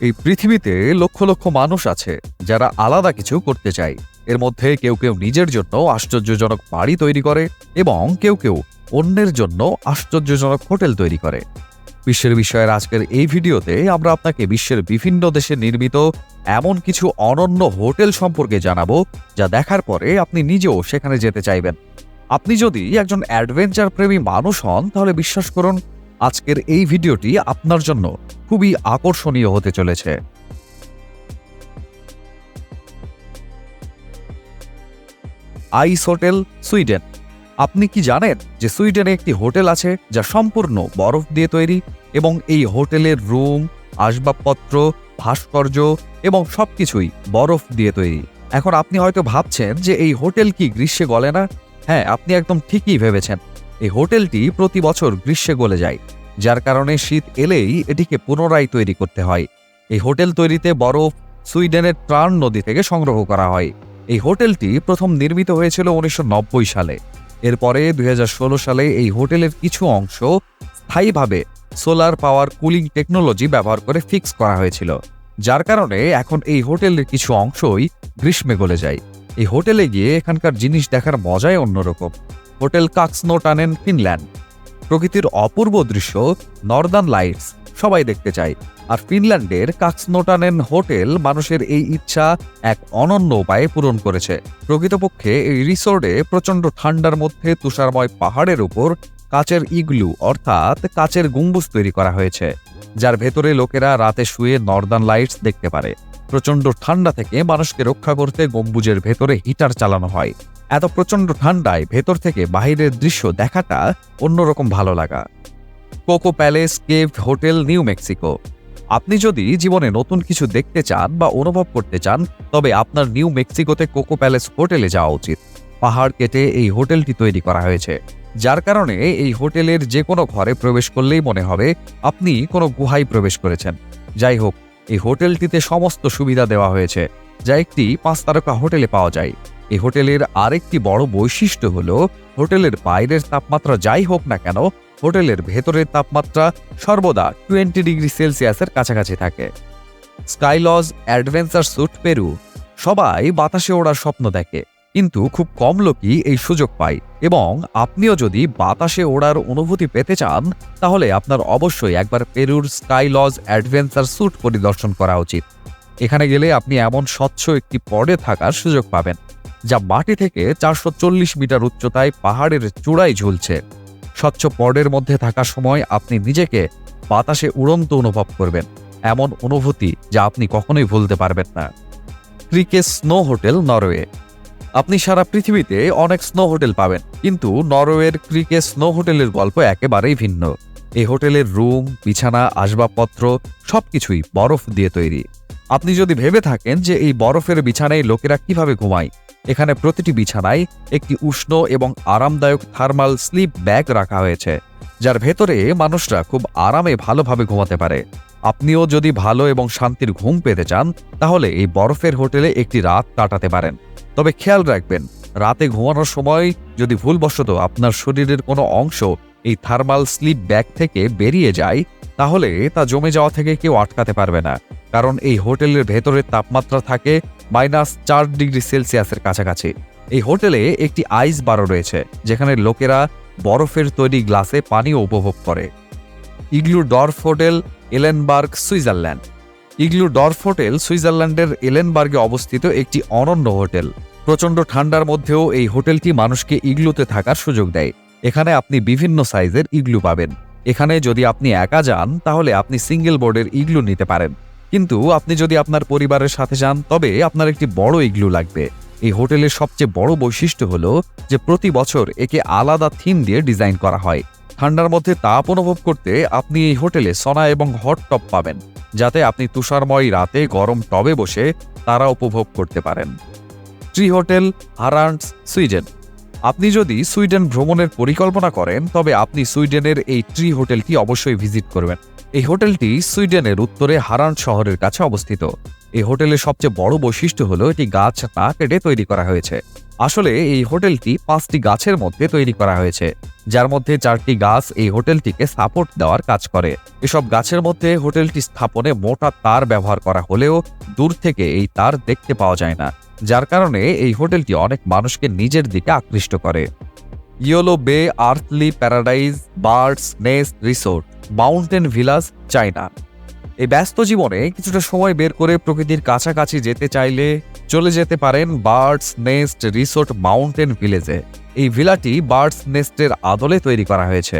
এই পৃথিবীতে লক্ষ লক্ষ মানুষ আছে যারা আলাদা কিছু করতে চায়। এর মধ্যে কেউ কেউ নিজের জন্য আশ্চর্যজনক বাড়ি তৈরি করে এবং কেউ কেউ অন্যের জন্য আশ্চর্যজনক হোটেল তৈরি করে। বিশ্বের বিষয়ের আজকের এই ভিডিওতে আমরা আপনাকে বিশ্বের বিভিন্ন দেশে নির্মিত এমন কিছু অনন্য হোটেল সম্পর্কে জানাব যা দেখার পরে আপনি নিজেও সেখানে যেতে চাইবেন। আপনি যদি একজন অ্যাডভেঞ্চার প্রেমী মানুষ হন, তাহলে বিশ্বাস করুন, আজকের এই ভিডিওটি আপনার জন্য খুবই আকর্ষণীয় হতে চলেছে। Ice hotel, Sweden. আপনি কি জানেন যে সুইডেনে একটি হোটেল আছে যা সম্পূর্ণ বরফ দিয়ে তৈরি এবং এই হোটেলের রুম, আসবাবপত্র, ভাস্কর্য এবং সবকিছুই বরফ দিয়ে তৈরি? এখন আপনি হয়তো ভাবছেন যে এই হোটেল কি গ্রীষ্মে গলে না? হ্যাঁ আপনি একদম ঠিকই ভেবেছেন। এই হোটেলটি প্রতি বছর গ্রীষ্মে গলে যায়। যার কারণে শীত এলেই এটিকে পুনরায় তৈরি করতে হয়। এই হোটেল তৈরিতে বরফ, সুইডেনের ট্রান নদী থেকে সংগ্রহ করা হয়। এই হোটেলটি প্রথম নির্মিত হয়েছিল উনিশশো নব্বই সালে। এরপরে দুই হাজার ষোলো সালে এই হোটেলের কিছু অংশ স্থায়ীভাবে সোলার পাওয়ার কুলিং টেকনোলজি ব্যবহার করে ফিক্স করা হয়েছিল, যার কারণে এখন এই হোটেলের কিছু অংশই গ্রীষ্মে গলে যায়। এই হোটেলে গিয়ে এখানকার জিনিস দেখার মজাই অন্যরকম। Hotel Kakslauttanen Finland. প্রকৃতির অপূর্ব দৃশ্য নর্দার্ন লাইটস সবাই দেখতে চায়। আর ফিনল্যান্ডের কাক্সনোটানেন হোটেল মানুষের এই ইচ্ছা এক অনন্য উপায়ে পূরণ করেছে। প্রকৃতপক্ষে এই রিসোর্টে প্রচণ্ড ঠান্ডার মধ্যে তুষারময় পাহাড়ের উপর কাচের ইগলু, অর্থাৎ কাচের গম্বুজ তৈরি করা হয়েছে, যার ভেতরে লোকেরা রাতে শুয়ে নর্দার্ন লাইটস দেখতে পারে। প্রচণ্ড ঠান্ডা থেকে মানুষকে রক্ষা করতে গম্বুজের ভেতরে হিটার চালানো হয়। এত প্রচণ্ড ঠান্ডায় ভেতর থেকে বাহিরের দৃশ্য দেখাটা অন্যরকম ভালো লাগা। Coco Palace, cave hotel, New Mexico. আপনি যদি জীবনে নতুন কিছু দেখতে চান বা অনুভব করতে চান, তবে আপনার নিউ মেক্সিকোতে কোকো প্যালেস হোটেলে যাওয়া উচিত। পাহাড় কেটে এই হোটেলটি তৈরি করা হয়েছে। যার কারণে এই হোটেলের যে কোনো ঘরে প্রবেশ করলেই মনে হবে আপনি কোনো গুহায় প্রবেশ করেছেন। যাই হোক, এই হোটেলটিতে সমস্ত সুবিধা দেওয়া হয়েছে। যা একটি পাঁচ তারকা হোটেলে পাওয়া যায়। এই হোটেলের আরেকটি বড় বৈশিষ্ট্য হল, হোটেলের বাইরের তাপমাত্রা যাই হোক না কেন, হোটেলের ভেতরের তাপমাত্রা সর্বদা টোয়েন্টি ডিগ্রি সেলসিয়াসের কাছাকাছি থাকে। স্কাইলজ অ্যাডভেঞ্চার স্যুট, পেরু, সবাই বাতাসে ওড়ার স্বপ্ন দেখে, কিন্তু খুব কম লোকই এই সুযোগ পায়। এবং আপনিও যদি বাতাসে ওড়ার অনুভূতি পেতে চান, তাহলে আপনার অবশ্যই একবার পেরুর স্কাইলজ অ্যাডভেঞ্চার স্যুট পরিদর্শন করা উচিত। এখানে গেলে আপনি এমন স্বচ্ছ একটি পডে থাকার সুযোগ পাবেন। যা মাটি থেকে চারশো চল্লিশ মিটার উচ্চতায় পাহাড়ের চূড়ায় ঝুলছে। স্বচ্ছ পডের মধ্যে থাকার সময় আপনি নিজেকে বাতাসে উড়ন্ত অনুভব করবেন। এমন অনুভূতি যা আপনি কখনোই ভুলতে পারবেন না। Kirkenes snow hotel, Norway. আপনি সারা পৃথিবীতে অনেক স্নো হোটেল পাবেন, কিন্তু নরওয়ের ক্রিকে স্নো হোটেলের গল্প একেবারেই ভিন্ন। এই হোটেলের রুম, বিছানা, আসবাবপত্র সবকিছুই বরফ দিয়ে তৈরি। আপনি যদি ভেবে থাকেন যে এই বরফের বিছানায় লোকেরা কীভাবে ঘুমায়, এখানে প্রতিটি বিছানায় একটি উষ্ণ এবং আরামদায়ক থার্মাল স্লিপ ব্যাগ রাখা হয়েছে, যার ভেতরে মানুষরা খুব আরামে ভালোভাবে ঘুমাতে পারে। আপনিও যদি ভালো এবং শান্তির ঘুম পেতে চান, তাহলে এই বরফের হোটেলে একটি রাত কাটাতে পারেন। তবে খেয়াল রাখবেন, রাতে ঘুমানোর সময় যদি ভুলবশত আপনার শরীরের কোনো অংশ এই থার্মাল স্লিপ ব্যাগ থেকে বেরিয়ে যায়, তাহলে তা জমে যাওয়া থেকে কেউ আটকাতে পারবে না। কারণ এই হোটেলের ভেতরের তাপমাত্রা থাকে মাইনাস চার ডিগ্রি সেলসিয়াসের কাছাকাছি। এই হোটেলে একটি আইস বারো রয়েছে, যেখানে লোকেরা বরফের তৈরি গ্লাসে পানীয় উপভোগ করে। Iglu Dorf hotel, Engelberg, Switzerland. Iglu Dorf hotel, সুইজারল্যান্ডের এলেনবার্গে অবস্থিত একটি অনন্য হোটেল। প্রচণ্ড ঠান্ডার মধ্যেও এই হোটেলটি মানুষকে ইগলুতে থাকার সুযোগ দেয়। এখানে আপনি বিভিন্ন সাইজের ইগলু পাবেন। এখানে যদি আপনি একা যান, তাহলে আপনি সিঙ্গেল বোর্ডের ইগলু নিতে পারেন। কিন্তু আপনি যদি আপনার পরিবারের সাথে যান, তবে আপনার একটি বড় ইগলু লাগবে। এই হোটেলের সবচেয়ে বড় বৈশিষ্ট্য হল যে প্রতি বছর একে আলাদা থিম দিয়ে ডিজাইন করা হয়। ঠান্ডার মধ্যে তাপ অনুভব করতে আপনি এই হোটেলে সনা এবং হট টপ পাবেন, যাতে আপনি তুষারময় রাতে গরম টবে বসে তারা উপভোগ করতে পারেন। Tree hotel Harads Sweden. আপনি যদি সুইডেন ভ্রমণের পরিকল্পনা করেন, তবে আপনি সুইডেনের এই ট্রি হোটেলটি অবশ্যই ভিজিট করবেন। এই হোটেলটি সুইডেনের উত্তরে হারান শহরের কাছে অবস্থিত। এই হোটেলের সবচেয়ে বড় বৈশিষ্ট্য হলো এটি গাছ না কেটে তৈরি করা হয়েছে। আসলে এই হোটেলটি পাঁচটি গাছের মধ্যে তৈরি করা হয়েছে, যার মধ্যে চারটি গাছ এই হোটেলটিকে সাপোর্ট দেওয়ার কাজ করে। এসব গাছের মধ্যে হোটেলটি স্থাপনে মোটা তার ব্যবহার করা হলেও দূর থেকে এই তার দেখতে পাওয়া যায় না, যার কারণে এই হোটেলটি অনেক মানুষকে নিজের দিকে আকৃষ্ট করে। Yellow Bay earthly paradise birds nest resort mountain villas China এই ব্যস্ত জীবনে কিছুটা সময় বের করে প্রকৃতির কাছাকাছি যেতে চাইলে চলে যেতে পারেন বার্ডস নেস্ট রিসোর্ট মাউন্টেন ভিলেজে এই ভিলাটি বার্ডস নেস্টের আদলে তৈরি করা হয়েছে।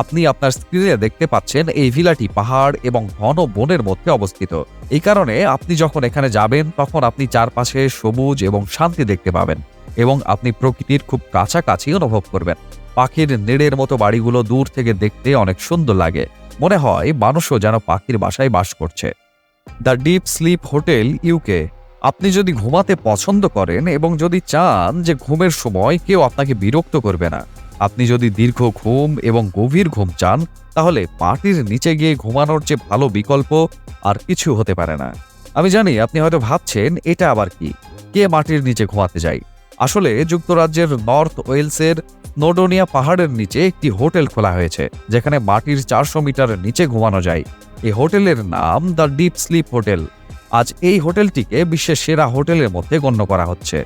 আপনি আপনার স্ক্রিনে দেখতে পাচ্ছেন এই ভিলাটি পাহাড় এবং ঘন বনের মধ্যে অবস্থিত। এই কারণে আপনি যখন এখানে যাবেন, তখন আপনি চারপাশে সবুজ এবং শান্তি দেখতে পাবেন। এবং আপনি প্রকৃতির খুব কাছাকাছি অনুভব করবেন। পাখির নেড়ের মতো বাড়িগুলো দূর থেকে দেখতে অনেক সুন্দর লাগে। মনে হয় মানুষও যেন পাখির বাসায় বাস করছে। The deep sleep hotel UK আপনি যদি ঘুমাতে পছন্দ করেন এবং যদি চান যে ঘুমের সময় কেউ আপনাকে বিরক্ত করবে না, আপনি যদি দীর্ঘ ঘুম এবং গভীর ঘুম চান, তাহলে মাটির নিচে গিয়ে ঘুমানোর চেয়ে ভালো বিকল্প আর কিছু হতে পারে না। আমি জানি আপনি হয়তো ভাবছেন, এটা আবার কি? কে মাটির নিচে ঘুমাতে যায়? আসলে যুক্তরাজ্যের নর্থ ওয়েলসের নোডোনিয়া পাহাড়ের নিচে একটি হোটেল খোলা হয়েছে, যেখানে মাটির চারশো মিটার নিচে ঘুমানো যায়। এই হোটেলের নাম দ্য ডিপ স্লিপ হোটেল। আজ এই হোটেলটিকে বিশ্বের সেরা হোটেলের মধ্যে গণ্য করা হচ্ছে।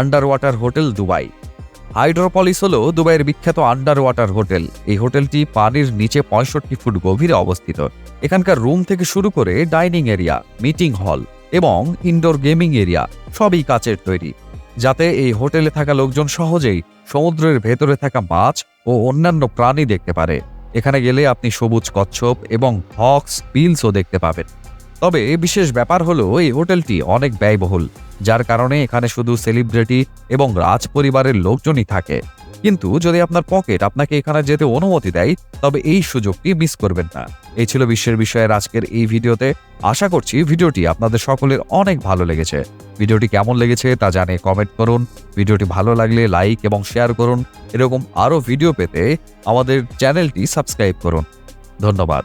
Underwater hotel Dubai. হাইড্রোপলিস হল দুবাইয়ের বিখ্যাত আন্ডার ওয়াটার হোটেল। এই হোটেলটি পানির নিচে পঁয়ষট্টি ফুট গভীরে অবস্থিত। এখানকার রুম থেকে শুরু করে ডাইনিং এরিয়া, মিটিং হল এবং ইনডোর গেমিং এরিয়া, সবই কাচের তৈরি। যাতে এই হোটেলে থাকা লোকজন সহজেই সমুদ্রের ভেতরে থাকা মাছ ও অন্যান্য প্রাণী দেখতে পারে। এখানে গেলে আপনি সবুজ কচ্ছপ এবং হক্স বিলসও দেখতে পাবেন। তবে বিশেষ ব্যাপার হলো এই হোটেলটি অনেক ব্যয়বহুল, যার কারণে এখানে শুধু সেলিব্রিটি এবং রাজ পরিবারের লোকজনই থাকে। কিন্তু যদি আপনার পকেট আপনাকে এখানে যেতে অনুমতি দেয়, তবে এই সুযোগটি মিস করবেন না। এই ছিল বিশ্বের বিষয়ের আজকের এই ভিডিওতে। আশা করছি ভিডিওটি আপনাদের সকলের অনেক ভালো লেগেছে। ভিডিওটি কেমন লেগেছে তা জানে কমেন্ট করুন। ভিডিওটি ভালো লাগলে লাইক এবং শেয়ার করুন। এরকম আরও ভিডিও পেতে আমাদের চ্যানেলটি সাবস্ক্রাইব করুন। ধন্যবাদ।